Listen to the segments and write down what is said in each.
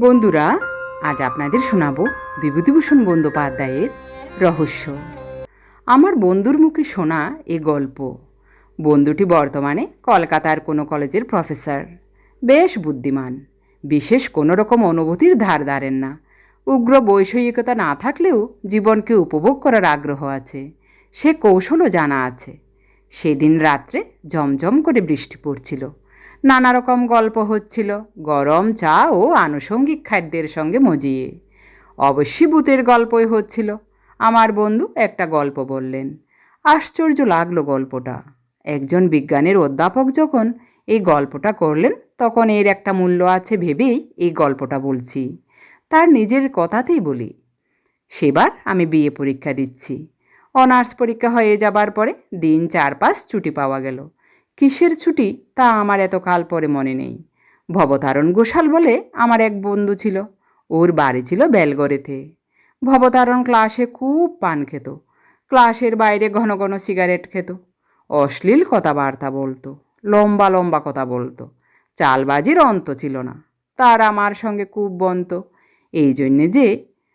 বন্ধুরা, আজ আপনাদের শোনাবো বিভূতিভূষণ বন্দ্যোপাধ্যায়ের রহস্য। আমার বন্ধুর মুখে শোনা এ গল্প। বন্ধুটি বর্তমানে কলকাতার কোনো কলেজের প্রফেসর। বেশ বুদ্ধিমান। বিশেষ কোনো রকম অনুভূতির ধার ধারেন না। উগ্র বৈষয়িকতা না থাকলেও জীবনকে উপভোগ করার আগ্রহ আছে। সে কৌশলও জানা আছে। সেদিন রাত্রে জমজম করে বৃষ্টি পড়ছিল। নানা রকম গল্প হচ্ছিল। গরম চা ও আনুষঙ্গিক খাদ্যের সঙ্গে মজিয়ে। অবশ্যই ভূতের গল্পই হচ্ছিল। আমার বন্ধু একটা গল্প বললেন। আশ্চর্য লাগল গল্পটা। একজন বিজ্ঞানের অধ্যাপক যখন এই গল্পটা করলেন, তখন এর একটা মূল্য আছে ভেবেই এই গল্পটা বলছি। তার নিজের কথাতেই বলি। সেবার আমি বিয়ে পরীক্ষা দিচ্ছি। অনার্স পরীক্ষা হয়ে যাবার পরে দিন চার পাঁচ ছুটি পাওয়া গেল। কিসের ছুটি তা আমার এত কাল পরে মনে নেই। ভবতারণ ঘোষাল বলে আমার এক বন্ধু ছিল, ওর বাড়ি ছিল বেলগড়েতে। ভবতারণ ক্লাসে খুব পান খেত, ক্লাসের বাইরে ঘন ঘন সিগারেট খেত, অশ্লীল কথাবার্তা বলতো, লম্বা লম্বা কথা বলতো, চালবাজির অন্ত ছিল না, তার আমার সঙ্গে খুব বন্ত। এই জন্যে যে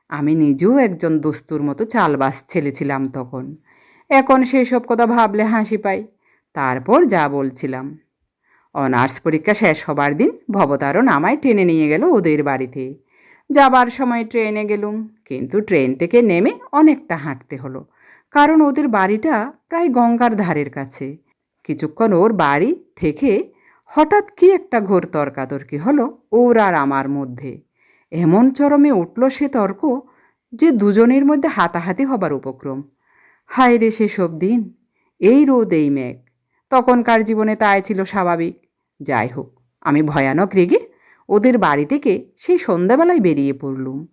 আমি নিজেও একজন দস্তুর মতো চালবাজ ছেলে ছিলাম তখন। এখন সেসব কথা ভাবলে হাসি পাই। তারপর যা বলছিলাম। অনার্স পরীক্ষা শেষ হবার দিন ভবতারণ আমায় টেনে নিয়ে গেল ওদের বাড়িতে। যাবার সময় ট্রেনে গেলুম, কিন্তু ট্রেন থেকে নেমে অনেকটা হাঁটতে হলো, কারণ ওদের বাড়িটা প্রায় গঙ্গার ধারের কাছে। কিছুক্ষণ ওর বাড়ি থেকে হঠাৎ কি একটা ঘোর তর্কাতর্কি হলো ওর আর আমার মধ্যে। এমন চরমে উঠল সে তর্ক যে দুজনের মধ্যে হাতাহাতি হবার উপক্রম। হায় রে সেসব দিন, এই রোদ, এই মেঘ। তখনকার জীবনে তাই ছিল স্বাভাবিক। যাই হোক, আমি ভয়ানক রেগে ওদের বাড়ি থেকে সেই সন্ধ্যাবেলায় বেরিয়ে পড়লুম।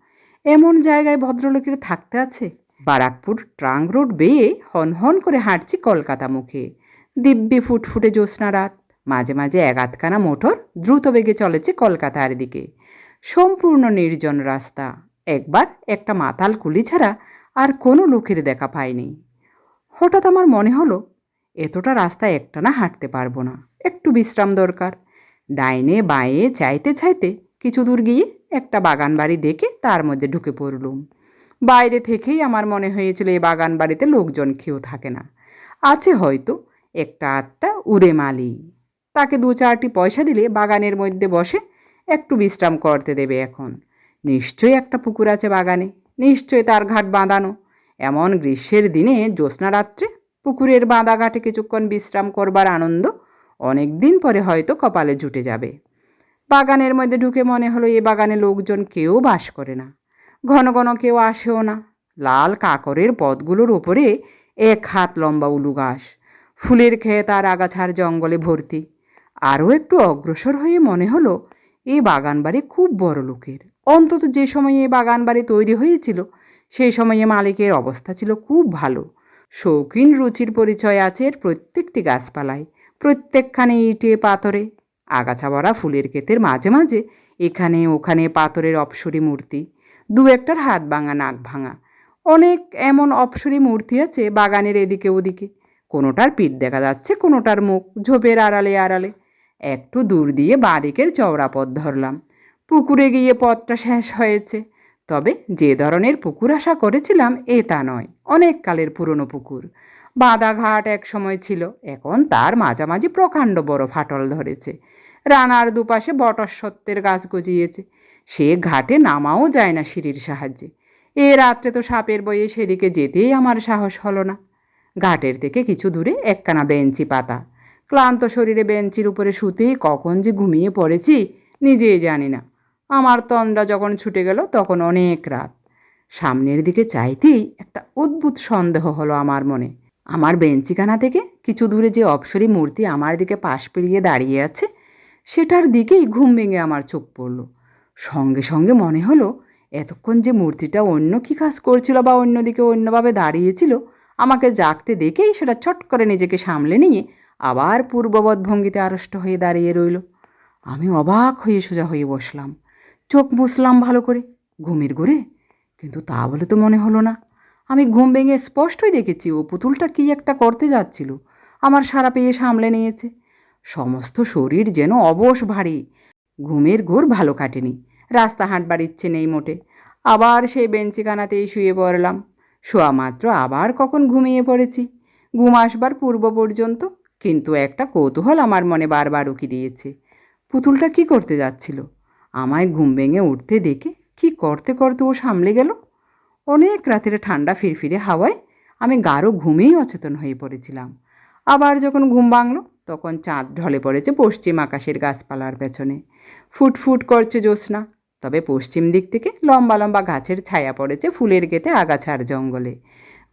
এমন জায়গায় ভদ্রলোকের থাকতে আছে? বারাকপুর ট্রাঙ্ক রোড বেয়ে হন করে হাঁটছি কলকাতা মুখে। দিব্যি ফুটফুটে জ্যোৎস্না রাত। মাঝে মাঝে এক আধখানা মোটর দ্রুত বেগে চলেছে কলকাতার দিকে। সম্পূর্ণ নির্জন রাস্তা। একবার একটা মাতাল কুলি ছাড়া আর কোনো লোকের দেখা পাইনি। হঠাৎ আমার মনে হলো এতটা রাস্তা একটানা হাঁটতে পারব না। একটু বিশ্রাম দরকার। ডাইনে বাঁয়ে চাইতে চাইতে কিছু দূর গিয়ে একটা বাগান বাড়ি দেখে তার মধ্যে ঢুকে পড়লুম। বাইরে থেকেই আমার মনে হয়েছিল এই বাগান বাড়িতে লোকজন কেউ থাকে না। আছে হয়তো একটা আটটা উড়ে মালি। তাকে দু চারটি পয়সা দিলে বাগানের মধ্যে বসে একটু বিশ্রাম করতে দেবে এখন। নিশ্চয়ই একটা পুকুর আছে বাগানে। নিশ্চয়ই তার ঘাট বাঁধানো। এমন গ্রীষ্মের দিনে জ্যোৎস্না রাত্রে পুকুরের বাঁধা ঘাটে কিছুক্ষণ বিশ্রাম করবার আনন্দ, অনেক দিন পরে হয়তো কপালে জুটে যাবে। বাগানের মধ্যে ঢুকে মনে হলো এ বাগানে লোকজন কেউ বাস করে না। ঘন ঘন কেউ আসেও না। লাল কাকরের পথগুলোর ওপরে এক হাত লম্বা উলু ঘাস। ফুলের খেয়ে তার আগাছার জঙ্গলে ভর্তি। আরও একটু অগ্রসর হয়ে মনে হলো এই বাগান বাড়ি খুব বড় লোকের। অন্তত যে সময়ে এই বাগান বাড়ি তৈরি হয়েছিল সেই সময়ে মালিকের অবস্থা ছিল খুব ভালো। শৌখিন রুচির পরিচয় আছে এর প্রত্যেকটি গাছপালায়। প্রত্যেকখানে ইটে পাথরে, আগাছা ভরা ফুলের ক্ষেতের মাঝে মাঝে, এখানে ওখানে পাথরের অপসরী মূর্তি, দু একটার হাত ভাঙা, নাক ভাঙা। অনেক এমন অপসরী মূর্তি আছে বাগানের এদিকে ওদিকে। কোনোটার পিঠ দেখা যাচ্ছে, কোনোটার মুখ ঝোপের আড়ালে আড়ালে। একটু দূর দিয়ে বাঁদিকের চওড়া পথ ধরলাম। পুকুরে গিয়ে পথটা শেষ হয়েছে। তবে যে ধরনের পুকুর আশা করেছিলাম, এ তা নয়। অনেক কালের পুরনো পুকুর। বাঁধাঘাট এক সময় ছিল, এখন তার মাঝামাঝি প্রকাণ্ড বড় ফাটল ধরেছে। রানার দুপাশে বটসত্ত্বের গাছ গজিয়েছে। সে ঘাটে নামাও যায় না সিঁড়ির সাহায্যে। এ রাত্রে তো সাপের বইয়ে সেদিকে যেতেই আমার সাহস হলো না। ঘাটের থেকে কিছু দূরে একখানা বেঞ্চি পাতা। ক্লান্ত শরীরে বেঞ্চির উপরে শুতেই কখন যে ঘুমিয়ে পড়েছি, নিজেই জানি না। আমার তন্দ্রা যখন ছুটে গেল তখন অনেক রাত। সামনের দিকে চাইতেই একটা অদ্ভুত সন্দেহ হলো আমার মনে। আমার বেঞ্চিখানা থেকে কিছু দূরে যে অপসরী মূর্তি আমার দিকে পাশ পেরিয়ে দাঁড়িয়ে আছে, সেটার দিকেই ঘুম ভেঙে আমার চোখ পড়ল। সঙ্গে সঙ্গে মনে হলো, এতক্ষণ যে মূর্তিটা অন্য কী কাজ করছিল বা অন্যদিকে অন্যভাবে দাঁড়িয়েছিল, আমাকে জাগতে দেখেই সেটা চট করে নিজেকে সামলে নিয়ে আবার পূর্ববৎ ভঙ্গিতে আড়ষ্ট হয়ে দাঁড়িয়ে রইল। আমি অবাক হয়ে সোজা হয়ে বসলাম। চোখ মুছলাম ভালো করে। ঘুমের ঘুরে। কিন্তু তা বলে তো মনে হলো না। আমি ঘুম ভেঙে স্পষ্টই দেখেছি, ও পুতুলটা কী একটা করতে যাচ্ছিল। আমার সারা পেয়ে সামলে নিয়েছে। সমস্ত শরীর যেন অবশ ভারী। ঘুমের ঘোর ভালো কাটেনি। রাস্তা হাঁটবার ইচ্ছে নেই মোটে। আবার সেই বেঞ্চিখানাতেই শুয়ে পড়লাম। শোয়া মাত্র আবার কখন ঘুমিয়ে পড়েছি। ঘুম আসবার পূর্ব পর্যন্ত কিন্তু একটা কৌতূহল আমার মনে বারবার উকি দিয়েছে। পুতুলটা কি করতে যাচ্ছিল? আমায় ঘুম ভেঙে উঠতে দেখে কি করতে করতে ও সামলে গেল। অনেক রাতের ঠান্ডা ফিরফিরে হাওয়ায় আমি গাঢ় ঘুমেই অচেতন হয়ে পড়েছিলাম। আবার যখন ঘুম ভাঙল, তখন চাঁদ ঢলে পড়েছে পশ্চিম আকাশের গাছপালার পেছনে। ফুটফুট করছে জ্যোৎস্না, তবে পশ্চিম দিক থেকে লম্বা লম্বা গাছের ছায়া পড়েছে ফুলের গেতে আগাছার জঙ্গলে।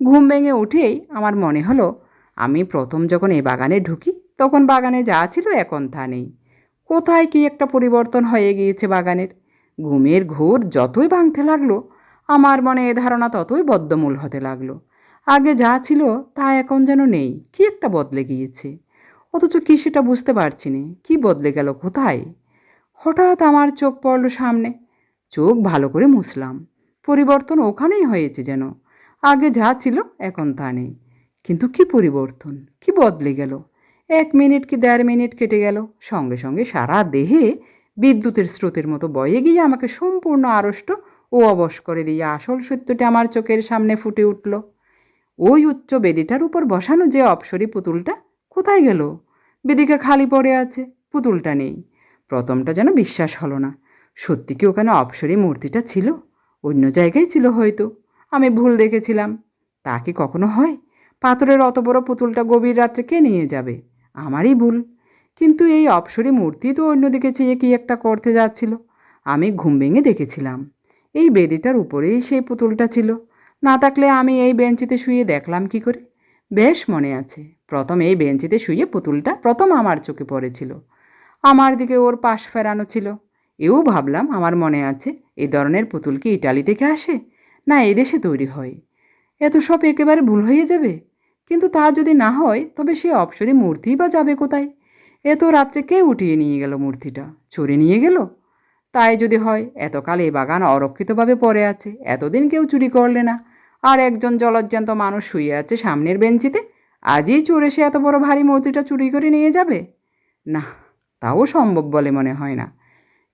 ঘুম ভেঙে উঠেই আমার মনে হলো, আমি প্রথম যখন এই বাগানে ঢুকি, তখন বাগানে যা ছিল এখন তা নেই। কোথায় কি একটা পরিবর্তন হয়ে গিয়েছে বাগানের? ঘুমের ঘোর যতই ভাঙতে লাগল, আমার মনে এ ধারণা ততই বদ্ধমূল হতে লাগল। আগে যা ছিল, তা এখন যেন নেই, কি একটা বদলে গিয়েছে? অথচ কি সেটা বুঝতে পারছি না, কি বদলে গেল কোথায়? হঠাৎ আমার চোখ পড়ল সামনে, চোখ ভালো করে মুছলাম। পরিবর্তন ওখানেই হয়েছে যেন, আগে যা ছিল, এখন তা নেই। কিন্তু কি পরিবর্তন, কি বদলে গেল? এক মিনিট কি দেড় মিনিট কেটে গেল। সঙ্গে সঙ্গে সারা দেহে বিদ্যুতের স্রোতের মতো বয়ে গিয়ে আমাকে সম্পূর্ণ আড়ষ্ট ও অবশ করে দিয়ে আসল সত্যটি আমার চোখের সামনে ফুটে উঠল। ওই উচ্চ বেদিটার উপর বসানো যে অপসরি পুতুলটা কোথায় গেল? বেদিকা খালি পড়ে আছে, পুতুলটা নেই। প্রথমটা যেন বিশ্বাস হলো না। সত্যি কি ওখানে অপসরি মূর্তিটা ছিল? অন্য জায়গায় ছিল হয়তো। আমি ভুল দেখেছিলাম। তা কি কখনো হয়? পাথরের অত বড় পুতুলটা গভীর রাত্রে কে নিয়ে যাবে? আমারই ভুল। কিন্তু এই অপসরি মূর্তি তো অন্যদিকে চেয়ে কি একটা করতে যাচ্ছিল? আমি ঘুম ভেঙে দেখেছিলাম। এই বেদিটার উপরেই সেই পুতুলটা ছিল। না থাকলে আমি এই বেঞ্চিতে শুয়ে দেখলাম কি করে? বেশ মনে আছে। প্রথম এই বেঞ্চিতে শুয়ে পুতুলটা প্রথম আমার চোখে পড়েছিল। আমার দিকে ওর পাশ ফেরানো ছিল। এও ভাবলাম, আমার মনে আছে এই ধরনের পুতুল কি ইটালি থেকে আসে? না এদেশে তৈরি হয়। এত সব একেবারে ভুল হয়ে যাবে? কিন্তু তা যদি না হয়, তবে সে অপসরি মূর্তিই বা যাবে কোথায়? এত রাত্রে কে উঠিয়ে নিয়ে গেল মূর্তিটা? চুরি নিয়ে গেল? তাই যদি হয়, এতকাল এই বাগান অরক্ষিতভাবে পড়ে আছে, এতদিন কেউ চুরি করলে না। আর একজন জলজ্জান্ত মানুষ শুয়ে আছে সামনের বেঞ্চিতে, আজই চোর এসে এত বড় ভারী মূর্তিটা চুরি করে নিয়ে যাবে? না, তাও সম্ভব বলে মনে হয় না।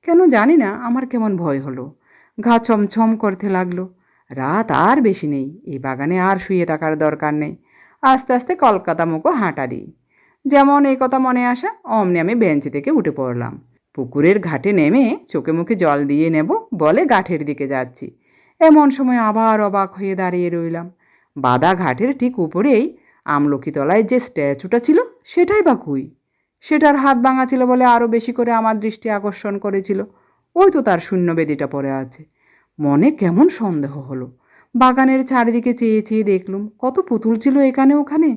কেন জানি না, আমার কেমন ভয় হলো। ঘা ছমছম করতে লাগল। রাত আর বেশি নেই এই বাগানে আর শুয়ে থাকার দরকার নেই। আস্তে আস্তে কলকাতা মুখো হাঁটা দিই। যেমন এই কথা মনে আসা, অমনি আমি বেঞ্চ থেকে উঠে পড়লাম। পুকুরের ঘাটে নেমে চোখে মুখে জল দিয়ে নেব বলে গাঠের দিকে যাচ্ছি। এমন সময় আবার অবাক হয়ে দাঁড়িয়ে রইলাম। বাদা ঘাটের ঠিক উপরেই আমলকিতলায় যে স্ট্যাচুটা ছিল, সেটাই বা কুই? সেটার হাত ভাঙা ছিল বলে আরও বেশি করে আমার দৃষ্টি আকর্ষণ করেছিল। ওই তো তার শূন্য বেদিটা পড়ে আছে। মনে কেমন সন্দেহ হলো। বাগানের চারিদিকে চেয়ে চেয়ে দেখলুম, কত পুতুল ছিল এখানে ওখানে।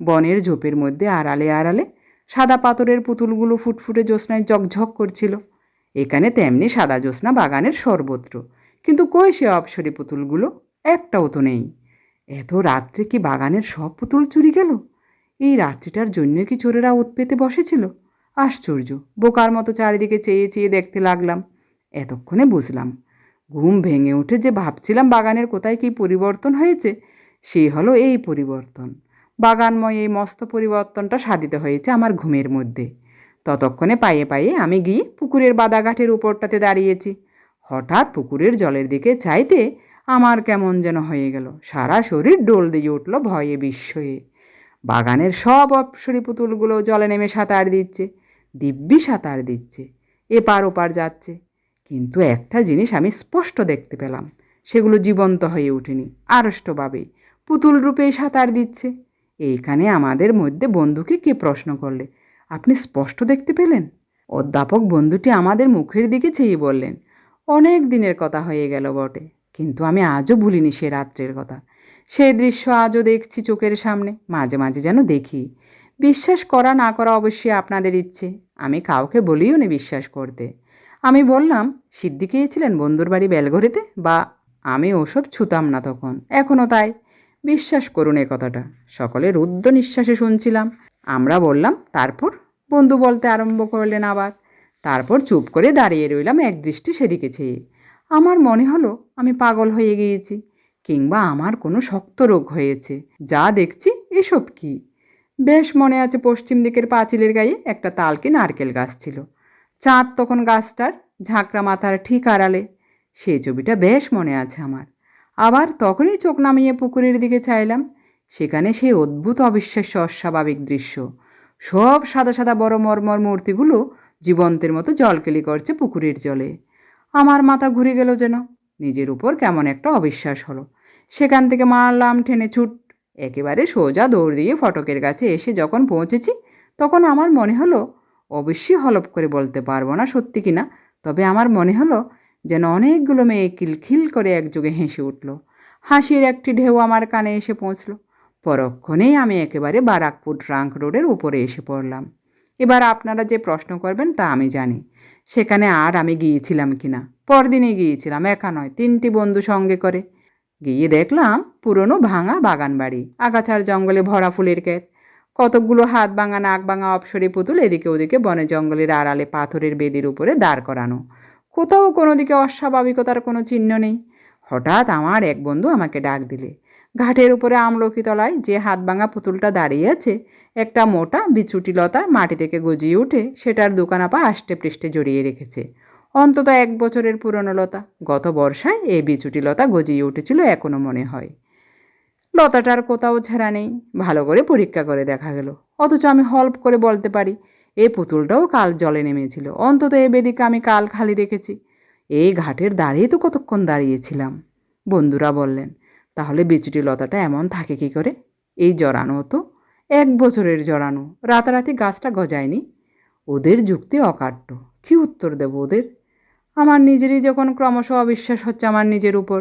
বনের ঝোপের মধ্যে আড়ালে আড়ালে সাদা পাথরের পুতুলগুলো ফুটফুটে জ্যোৎস্নায় ঝকঝক করছিল। এখানে তেমনি সাদা জ্যোৎস্না বাগানের সর্বত্র। কিন্তু কই সে অপসরি পুতুলগুলো? একটাও তো নেই। এত রাত্রে কি বাগানের সব পুতুল চুরি গেল? এই রাত্রিটার জন্য কি চোরেরা ওত পেতে বসেছিল? আশ্চর্য, বোকার মতো চারিদিকে চেয়ে চেয়ে দেখতে লাগলাম। এতক্ষণে বুঝলাম ঘুম ভেঙে উঠে যে ভাবছিলাম বাগানের কোথায় কী পরিবর্তন হয়েছে সেই হলো এই পরিবর্তন। বাগানময় এই মস্ত পরিবর্তনটা সাধিত হয়েছে আমার ঘুমের মধ্যে। ততক্ষণে পায়ে পায়ে আমি গিয়ে পুকুরের বাদাঘাটের উপরটাতে দাঁড়িয়েছি। হঠাৎ পুকুরের জলের দিকে চাইতে আমার কেমন যেন হয়ে গেল, সারা শরীর ডোল দিয়ে উঠল ভয়ে বিস্ময়ে। বাগানের সব অপসরি পুতুলগুলো জলে নেমে সাঁতার দিচ্ছে, দিব্যি সাঁতার দিচ্ছে, এপার ওপার যাচ্ছে। কিন্তু একটা জিনিস আমি স্পষ্ট দেখতে পেলাম, সেগুলো জীবন্ত হয়ে ওঠেনি আড়ষ্টভাবেই পুতুল রূপেই সাঁতার দিচ্ছে। এইখানে আমাদের মধ্যে বন্ধুকে কে প্রশ্ন করলে? আপনি স্পষ্ট দেখতে পেলেন? অধ্যাপক বন্ধুটি আমাদের মুখের দিকে চেয়ে বললেন, অনেক দিনের কথা হয়ে গেল বটে, কিন্তু আমি আজও ভুলিনি সে রাত্রের কথা। সেই দৃশ্য আজও দেখছি চোখের সামনে, মাঝে মাঝে যেন দেখি। বিশ্বাস করা না করা অবশ্যই আপনাদের ইচ্ছে, আমি কাউকে বলিও নি বিশ্বাস করতে। আমি বললাম সিদ্ধি খেয়েছিলেন বন্ধুর বাড়ি বেলঘড়িতে? বা আমি ওসব ছুতাম না তখন। এখনও তাই। বিশ্বাস করুন এ কথাটা। সকলে রুদ্ধ নিঃশ্বাসে শুনছিলাম। আমরা বললাম, তারপর? বন্ধু বলতে আরম্ভ করলেন আবার। তারপর চুপ করে দাঁড়িয়ে রইলাম এক দৃষ্টি সেদিকে চেয়ে। আমার মনে হলো, আমি পাগল হয়ে গিয়েছি, কিংবা আমার কোনো শক্ত রোগ হয়েছে। যা দেখছি, এসব কি? বেশ মনে আছে পশ্চিম দিকের পাঁচিলের গায়ে একটা তালকে নারকেল গাছ ছিল। চাঁদ তখন গাছটার ঝাঁকড়া মাথার ঠিক আড়ালে। সেই ছবিটা বেশ মনে আছে আমার। আবার তখনই চোখ নামিয়ে পুকুরের দিকে চাইলাম। সেখানে সেই অদ্ভুত অবিশ্বাস্য অস্বাভাবিক দৃশ্য। সব সাদা সাদা বড় মর্মর মূর্তিগুলো জীবন্তের মতো জলকেলি করছে পুকুরের জলে। আমার মাথা ঘুরে গেল যেন। নিজের উপর কেমন একটা অবিশ্বাস হলো। সেখান থেকে মারলাম ঠেনে ছুট, একেবারে সোজা দৌড় দিয়ে ফটকের কাছে এসে যখন পৌঁছেছি, তখন আমার মনে হলো অবশ্যই হলপ করে বলতে পারব না, সত্যি কিনা তবে আমার মনে হলো যেন অনেকগুলো মেয়ে কিলখিল করে একযোগে হেসে উঠল। হাসির একটি ঢেউ আমার কানে এসে পৌঁছলো। পরক্ষণেই আমি একেবারে বারাকপুর ট্রাঙ্ক রোডের উপরে এসে পড়লাম। এবার আপনারা যে প্রশ্ন করবেন তা আমি জানি। সেখানে আর আমি গিয়েছিলাম কিনা পরদিনই গিয়েছিলাম, একা নয়, তিনটি বন্ধু সঙ্গে করে। গিয়ে দেখলাম পুরনো ভাঙা বাগান বাড়ি আগাছার জঙ্গলে ভরা ফুলের ক্ষেত। কতকগুলো হাত ভাঙা, নাক ভাঙা, অপসরে পুতুল এদিকে ওদিকে বনে জঙ্গলের আড়ালে পাথরের বেদির উপরে দাঁড় করানো। কোথাও কোনো দিকে অস্বাভাবিকতার কোনো চিহ্ন নেই। হঠাৎ আমার এক বন্ধু আমাকে ডাক দিলে। ঘাটের উপরে আমলকি তলায় যে হাত ভাঙা পুতুলটা দাঁড়িয়ে আছে, একটা মোটা বিচুটি লতা মাটি থেকে গজিয়ে উঠে সেটার দোকানাপা আষ্টে পৃষ্ঠে জড়িয়ে রেখেছে। অন্তত এক বছরের পুরনো লতা। গত বর্ষায় এই বিচুটি লতা গজিয়ে উঠেছিল এখনও মনে হয়। লতাটার কোথাও ছেঁড়া নেই। ভালো করে পরীক্ষা করে দেখা গেল। অথচ আমি হল্প করে বলতে পারি এই পুতুলটাও কাল জলে নেমেছিল। অন্তত এ বেদিকে আমি কাল খালি রেখেছি এই ঘাটের দাঁড়িয়ে তো কতক্ষণ দাঁড়িয়েছিলাম। বন্ধুরা বললেন, তাহলে বিচুটি লতাটা এমন থাকে কি করে? এই জড়ানো তো এক বছরের জড়ানো। রাতারাতি গাছটা গজায়নি। ওদের যুক্তি অকাট্য। কী উত্তর দেব ওদের? আমার নিজেরই যখন ক্রমশ অবিশ্বাস হচ্ছে আমার নিজের উপর।